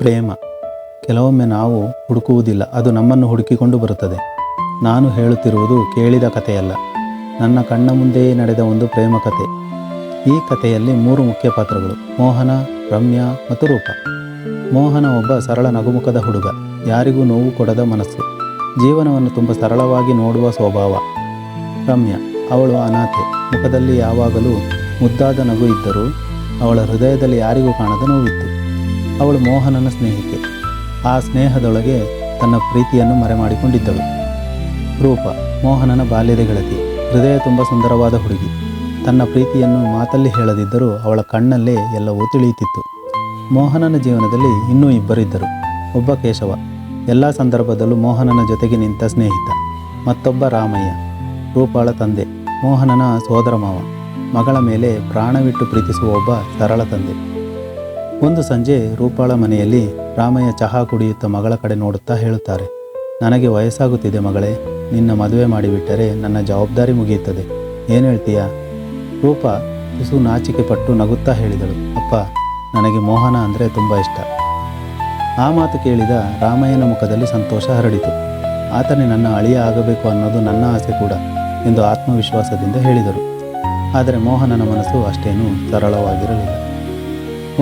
ಪ್ರೇಮ. ಕೆಲವೊಮ್ಮೆ ನಾವು ಹುಡುಕುವುದಿಲ್ಲ, ಅದು ನಮ್ಮನ್ನು ಹುಡುಕಿಕೊಂಡು ಬರುತ್ತದೆ. ನಾನು ಹೇಳುತ್ತಿರುವುದು ಕೇಳಿದ ಕಥೆಯಲ್ಲ. ನನ್ನ ಕಣ್ಣ ಮುಂದೆಯೇ ನಡೆದ ಒಂದು ಪ್ರೇಮ ಕಥೆ. ಈ ಕಥೆಯಲ್ಲಿ ಮೂರು ಮುಖ್ಯ ಪಾತ್ರಗಳು, ಮೋಹನ, ರಮ್ಯಾ ಮತ್ತು ರೂಪ. ಮೋಹನ ಒಬ್ಬ ಸರಳ ನಗುಮುಖದ ಹುಡುಗ, ಯಾರಿಗೂ ನೋವು ಕೊಡದ ಮನಸ್ಸು. ಜೀವನವನ್ನು ತುಂಬ ಸರಳವಾಗಿ ನೋಡುವ ಸ್ವಭಾವ. ರಮ್ಯಾ, ಅವಳು ಅನಾಥೆ, ಮುಖದಲ್ಲಿ ಯಾವಾಗಲೂ ಮುದ್ದಾದ ನಗು ಇದ್ದರೂ ಅವಳ ಹೃದಯದಲ್ಲಿ ಯಾರಿಗೂ ಕಾಣದ ನೋವಿತ್ತು. ಅವಳು ಮೋಹನನ ಸ್ನೇಹಿತೆ. ಆ ಸ್ನೇಹದೊಳಗೆ ತನ್ನ ಪ್ರೀತಿಯನ್ನು ಮರೆಮಾಡಿಕೊಂಡಿದ್ದಳು. ರೂಪ, ಮೋಹನನ ಬಾಲ್ಯದ ಗೆಳತಿ. ಹೃದಯ ತುಂಬ ಸುಂದರವಾದ ಹುಡುಗಿ. ತನ್ನ ಪ್ರೀತಿಯನ್ನು ಮಾತಲ್ಲಿ ಹೇಳದಿದ್ದರೂ ಅವಳ ಕಣ್ಣಲ್ಲೇ ಎಲ್ಲವೂ ತಿಳಿಯುತ್ತಿತ್ತು. ಮೋಹನನ ಜೀವನದಲ್ಲಿ ಇನ್ನೂ ಇಬ್ಬರಿದ್ದರು ಒಬ್ಬ ಕೇಶವ, ಎಲ್ಲ ಸಂದರ್ಭದಲ್ಲೂ ಮೋಹನನ ಜೊತೆಗೆ ನಿಂತ ಸ್ನೇಹಿತ. ಮತ್ತೊಬ್ಬ ರಾಮಯ್ಯ, ರೂಪಾಳ ತಂದೆ, ಮೋಹನನ ಸೋದರ ಮಾವ ಮಗಳ ಮೇಲೆ ಪ್ರಾಣವಿಟ್ಟು ಪ್ರೀತಿಸುವ ಒಬ್ಬ ಸರಳ ತಂದೆ. ಒಂದು ಸಂಜೆ ರೂಪಾಳ ಮನೆಯಲ್ಲಿ ರಾಮಯ್ಯ ಚಹಾ ಕುಡಿಯುತ್ತಾ ಮಗಳ ಕಡೆ ನೋಡುತ್ತಾ ಹೇಳುತ್ತಾರೆ, ನನಗೆ ವಯಸ್ಸಾಗುತ್ತಿದೆ ಮಗಳೇ, ನಿನ್ನ ಮದುವೆ ಮಾಡಿಬಿಟ್ಟರೆ ನನ್ನ ಜವಾಬ್ದಾರಿ ಮುಗಿಯುತ್ತದೆ. ಏನು ಹೇಳ್ತೀಯಾ? ರೂಪ ತುಸು ನಾಚಿಕೆ ಪಟ್ಟು ನಗುತ್ತಾ ಹೇಳಿದಳು, ಅಪ್ಪ, ನನಗೆ ಮೋಹನ ಅಂದರೆ ತುಂಬ ಇಷ್ಟ. ಆ ಮಾತು ಕೇಳಿದ ರಾಮಯ್ಯನ ಮುಖದಲ್ಲಿ ಸಂತೋಷ ಹರಡಿತು. ಆತನೇ ನನ್ನ ಅಳಿಯ ಆಗಬೇಕು ಅನ್ನೋದು ನನ್ನ ಆಸೆ ಕೂಡ, ಎಂದು ಆತ್ಮವಿಶ್ವಾಸದಿಂದ ಹೇಳಿದರು. ಆದರೆ ಮೋಹನನ ಮನಸ್ಸು ಅಷ್ಟೇನೂ ಸರಳವಾಗಿರಲಿಲ್ಲ.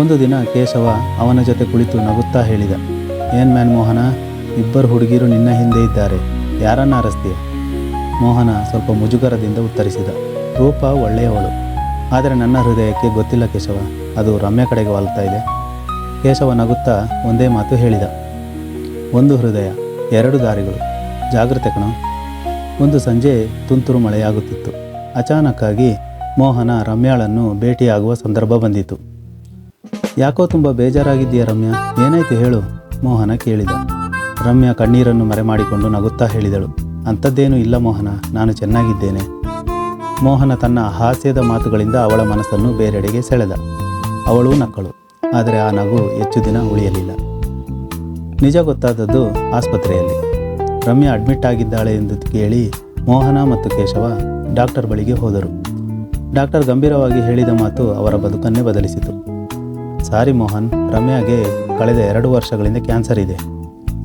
ಒಂದು ದಿನ ಕೇಶವ ಅವನ ಜೊತೆ ಕುಳಿತು ನಗುತ್ತಾ ಹೇಳಿದ, ಏನ್ ಮ್ಯಾನ್ ಮೋಹನ? ಇಬ್ಬರು ಹುಡುಗಿರು ನಿನ್ನ ಹಿಂದೆ ಇದ್ದಾರೆ. ಯಾರನ್ನ ಅರಸ್ತೀಯ? ಮೋಹನ ಸ್ವಲ್ಪ ಮುಜುಗರದಿಂದ ಉತ್ತರಿಸಿದ, ರೂಪ ಒಳ್ಳೆಯವಳು. ಆದರೆ ನನ್ನ ಹೃದಯಕ್ಕೆ ಗೊತ್ತಿಲ್ಲ ಕೇಶವ. ಅದು ರಮ್ಯ ಕಡೆಗೆ ವಾಲ್ತಾ ಇದೆ. ಕೇಶವ ನಗುತ್ತಾ ಒಂದೇ ಮಾತು ಹೇಳಿದ, ಒಂದು ಹೃದಯ, ಎರಡು ದಾರಿಗಳು. ಜಾಗೃತೆ ಕಣ. ಒಂದು ಸಂಜೆ ತುಂತುರು ಮಳೆಯಾಗುತ್ತಿತ್ತು. ಅಚಾನಕ್ಕಾಗಿ ಮೋಹನ ರಮ್ಯಾಳನ್ನು ಭೇಟಿಯಾಗುವ ಸಂದರ್ಭ ಬಂದಿತು ಯಾಕೋ ತುಂಬ ಬೇಜಾರಾಗಿದ್ದೀಯ ರಮ್ಯಾ? ಏನಾಯ್ತು ಹೇಳು? ಮೋಹನ ಕೇಳಿದ. ರಮ್ಯಾ ಕಣ್ಣೀರನ್ನು ಮರೆ ಮಾಡಿಕೊಂಡು ನಗುತ್ತಾ ಹೇಳಿದಳು. ಅಂಥದ್ದೇನೂ ಇಲ್ಲ ಮೋಹನ, ನಾನು ಚೆನ್ನಾಗಿದ್ದೇನೆ. ಮೋಹನ ತನ್ನ ಹಾಸ್ಯದ ಮಾತುಗಳಿಂದ ಅವಳ ಮನಸ್ಸನ್ನು ಬೇರೆಡೆಗೆ ಸೆಳೆದ. ಅವಳು ನಕ್ಕಳು, ಆದರೆ ಆ ನಗು ಹೆಚ್ಚು ದಿನ ಉಳಿಯಲಿಲ್ಲ. ನಿಜ ಗೊತ್ತಾದದ್ದು ಆಸ್ಪತ್ರೆಯಲ್ಲಿ. ರಮ್ಯಾ ಅಡ್ಮಿಟ್ ಆಗಿದ್ದಾಳೆ ಎಂದು ಕೇಳಿ ಮೋಹನ ಮತ್ತು ಕೇಶವ ಡಾಕ್ಟರ್ ಬಳಿಗೆ ಹೋದರು. ಡಾಕ್ಟರ್ ಗಂಭೀರವಾಗಿ ಹೇಳಿದ ಮಾತು ಅವರ ಬದುಕನ್ನೇ ಬದಲಿಸಿತು. ಸಾರಿ ಮೋಹನ್, ರಮ್ಯಾಗೆ ಕಳೆದ ಎರಡು ವರ್ಷಗಳಿಂದ ಕ್ಯಾನ್ಸರ್ ಇದೆ.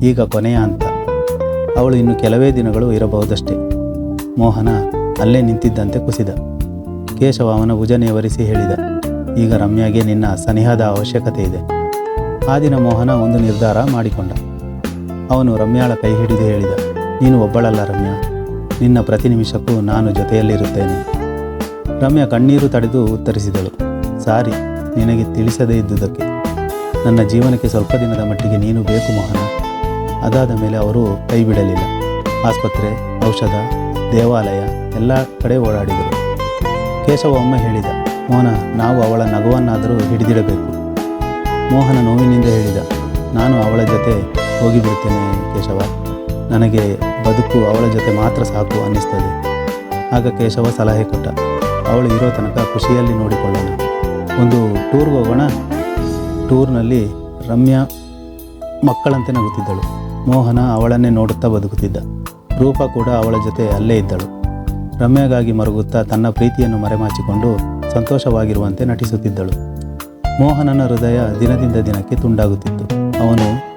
ಈಗ ಕೊನೆಯ ಅಂತ ಅವಳು ಇನ್ನು ಕೆಲವೇ ದಿನಗಳು ಇರಬಹುದಷ್ಟೇ. ಮೋಹನ ಅಲ್ಲೇ ನಿಂತಿದ್ದಂತೆ ಕುಸಿದ. ಕೇಶವ ಅವನ ಭುಜನೆಯವರಿಸಿ ಹೇಳಿದ, ಈಗ ರಮ್ಯಾಗೆ ನಿನ್ನ ಸನಿಹದ ಅವಶ್ಯಕತೆ ಇದೆ. ಆ ದಿನ ಮೋಹನ ಒಂದು ನಿರ್ಧಾರ ಮಾಡಿಕೊಂಡ. ಅವನು ರಮ್ಯಾಳ ಕೈ ಹಿಡಿದು ಹೇಳಿದ, ನೀನು ಒಬ್ಬಳಲ್ಲ ರಮ್ಯಾ. ನಿನ್ನ ಪ್ರತಿ ನಿಮಿಷಕ್ಕೂ ನಾನು ಜೊತೆಯಲ್ಲಿರುತ್ತೇನೆ. ರಮ್ಯಾ ಕಣ್ಣೀರು ತಡೆದು ಉತ್ತರಿಸಿದಳು. ಸಾರಿ ನಿನಗೆ ತಿಳಿಸದೇ ಇದ್ದುದಕ್ಕೆ ನನ್ನ ಜೀವನಕ್ಕೆ ಸ್ವಲ್ಪ ದಿನದ ಮಟ್ಟಿಗೆ ನೀನು ಬೇಕು ಮೋಹನ. ಅದಾದ ಮೇಲೆ ಅವರು ಕೈ ಬಿಡಲಿಲ್ಲ. ಆಸ್ಪತ್ರೆ, ಔಷಧ, ದೇವಾಲಯ ಎಲ್ಲ ಕಡೆ ಓಡಾಡಿದರು. ಕೇಶವ ಒಮ್ಮೆ ಹೇಳಿದ, ಮೋಹನ, ನಾವು ಅವಳ ನಗುವನ್ನಾದರೂ ಹಿಡಿದಿಡಬೇಕು. ಮೋಹನ ನೋವಿನಿಂದ ಹೇಳಿದ, ನಾನು ಅವಳ ಜೊತೆ ಹೋಗಿಬಿಡ್ತೇನೆ ಕೇಶವ. ನನಗೆ ಬದುಕು ಅವಳ ಜೊತೆ ಮಾತ್ರ ಸಾಕು ಅನ್ನಿಸ್ತದೆ. ಆಗ ಕೇಶವ ಸಲಹೆ ಕೊಟ್ಟ, ಅವಳು ಇರೋ ತನಕ ಖುಷಿಯಲ್ಲಿ ನೋಡಿಕೊಳ್ಳೋಣ. ಒಂದು ಟೂರ್ಗೆ ಹೋಗೋಣ. ಟೂರ್ನಲ್ಲಿ ರಮ್ಯಾ ಮಕ್ಕಳಂತೆ ನಗುತ್ತಿದ್ದಳು. ಮೋಹನ ಅವಳನ್ನೇ ನೋಡುತ್ತಾ ಬದುಕುತ್ತಿದ್ದ. ರೂಪ ಕೂಡ ಅವಳ ಜೊತೆ ಅಲ್ಲೇ ಇದ್ದಳು. ರಮ್ಯಾಗಾಗಿ ಮರುಗುತ್ತಾ ತನ್ನ ಪ್ರೀತಿಯನ್ನು ಮರೆಮಾಚಿಕೊಂಡು ಸಂತೋಷವಾಗಿರುವಂತೆ ನಟಿಸುತ್ತಿದ್ದಳು. ಮೋಹನನ ಹೃದಯ ದಿನದಿಂದ ದಿನಕ್ಕೆ ತುಂಡಾಗುತ್ತಿತ್ತು. ಅವನು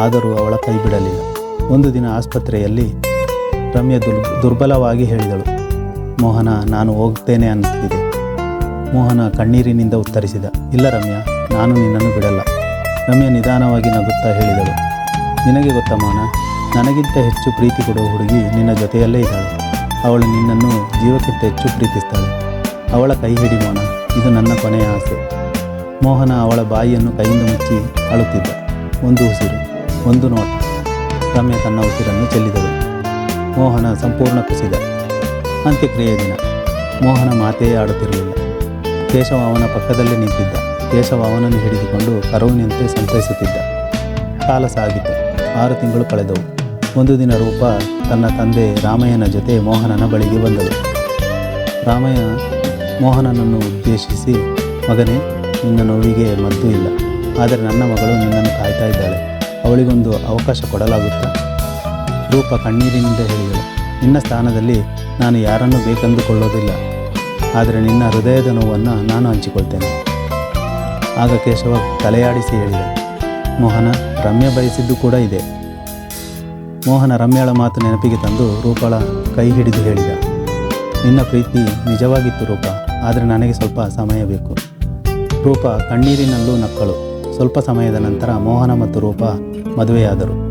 ಆದರೂ ಅವಳ ಕೈ ಬಿಡಲಿಲ್ಲ. ಒಂದು ದಿನ ಆಸ್ಪತ್ರೆಯಲ್ಲಿ ರಮ್ಯಾ ದುರ್ ದುರ್ಬಲವಾಗಿ ಹೇಳಿದಳು. ಮೋಹನ, ನಾನು ಹೋಗ್ತೇನೆ ಅನ್ನಿಸ್ತಿದೆ ಮೋಹನ ಕಣ್ಣೀರಿನಿಂದ ಉತ್ತರಿಸಿದ, ಇಲ್ಲ ರಮ್ಯಾ, ನಾನು ನಿನ್ನನ್ನು ಬಿಡಲ್ಲ. ರಮ್ಯಾ ನಿಧಾನವಾಗಿ ನಗುತ್ತಾ ಹೇಳಿದಳು. ನಿನಗೆ ಗೊತ್ತ ಮೋಹನ, ನನಗಿಂತ ಹೆಚ್ಚು ಪ್ರೀತಿ ಕೊಡುವ ಹುಡುಗಿ ನಿನ್ನ ಜೊತೆಯಲ್ಲೇ ಇದ್ದಾಳೆ. ಅವಳು ನಿನ್ನನ್ನು ಜೀವಕ್ಕಿಂತ ಹೆಚ್ಚು ಪ್ರೀತಿಸ್ತಾಳೆ. ಅವಳ ಕೈ ಹಿಡಿ ಮೋಹನ, ಇದು ನನ್ನ ಕೊನೆಯ ಆಸೆ. ಮೋಹನ ಅವಳ ಬಾಯಿಯನ್ನು ಕೈಯಿಂದ ಮುಚ್ಚಿ ಅಳುತ್ತಿದ್ದ. ಒಂದು ಉಸಿರು, ಒಂದು ನೋಟ. ರಮ್ಯಾ ತನ್ನ ಉಸಿರನ್ನು ಚೆಲ್ಲಿದಳು. ಮೋಹನ ಸಂಪೂರ್ಣ ಕುಸಿದ. ಅಂತ್ಯಕ್ರಿಯೆ ದಿನ. ಮೋಹನ ಮಾತೆಯೇ ಆಡುತ್ತಿರಲಿಲ್ಲ. ಕೇಶವ ಅವನ ಪಕ್ಕದಲ್ಲೇ ನಿಂತಿದ್ದ. ಕೇಶವ ಅವನನ್ನು ಹಿಡಿದುಕೊಂಡು ಕರುವಿನಂತೆ ಸಂತೈಸುತ್ತಿದ್ದ. ಕಾಲ ಸಾಗಿತು. ಆರು ತಿಂಗಳು ಕಳೆದವು. ಒಂದು ದಿನ ರೂಪ ತನ್ನ ತಂದೆ ರಾಮಯ್ಯನ ಜೊತೆ ಮೋಹನನ ಬಳಿಗೆ ಬಂದಳು. ರಾಮಯ್ಯ ಮೋಹನನನ್ನು ಉದ್ದೇಶಿಸಿ, ಮಗನೇ, ನಿನ್ನ ನೋವಿಗೆ ಮದ್ದು ಇಲ್ಲ. ಆದರೆ ನನ್ನ ಮಗಳು ನಿನ್ನನ್ನು ಕಾಯ್ತಾ ಇದ್ದಾಳೆ. ಅವಳಿಗೊಂದು ಅವಕಾಶ ಕೊಡಲಾಗುತ್ತಾ? ರೂಪ ಕಣ್ಣೀರಿನಿಂದ ಹೇಳಿದಳು. ನಿನ್ನ ಸ್ಥಾನದಲ್ಲಿ ನಾನು ಯಾರನ್ನು ಬೇಕೆಂದುಕೊಳ್ಳೋದಿಲ್ಲ. ಆದರೆ ನಿನ್ನ ಹೃದಯದ ನೋವನ್ನು ನಾನು ಹಂಚಿಕೊಳ್ತೇನೆ. ಆಗ ಕೇಶವ ತಲೆಯಾಡಿಸಿ ಹೇಳಿದ, ಮೋಹನ, ರಮ್ಯ ಬಯಸಿದ್ದು ಕೂಡ ಇದೆ. ಮೋಹನ ರಮ್ಯಾಳ ಮಾತು ನೆನಪಿಗೆ ತಂದು ರೂಪಾಳ ಕೈ ಹಿಡಿದು ಹೇಳಿದ, ನಿನ್ನ ಪ್ರೀತಿ ನಿಜವಾಗಿತ್ತು ರೂಪ, ಆದರೆ ನನಗೆ ಸ್ವಲ್ಪ ಸಮಯ ಬೇಕು. ರೂಪ ಕಣ್ಣೀರಿನಲ್ಲೂ ನಕ್ಕಳು. ಸ್ವಲ್ಪ ಸಮಯದ ನಂತರ ಮೋಹನ ಮತ್ತು ರೂಪ ಮದುವೆಯಾದರು.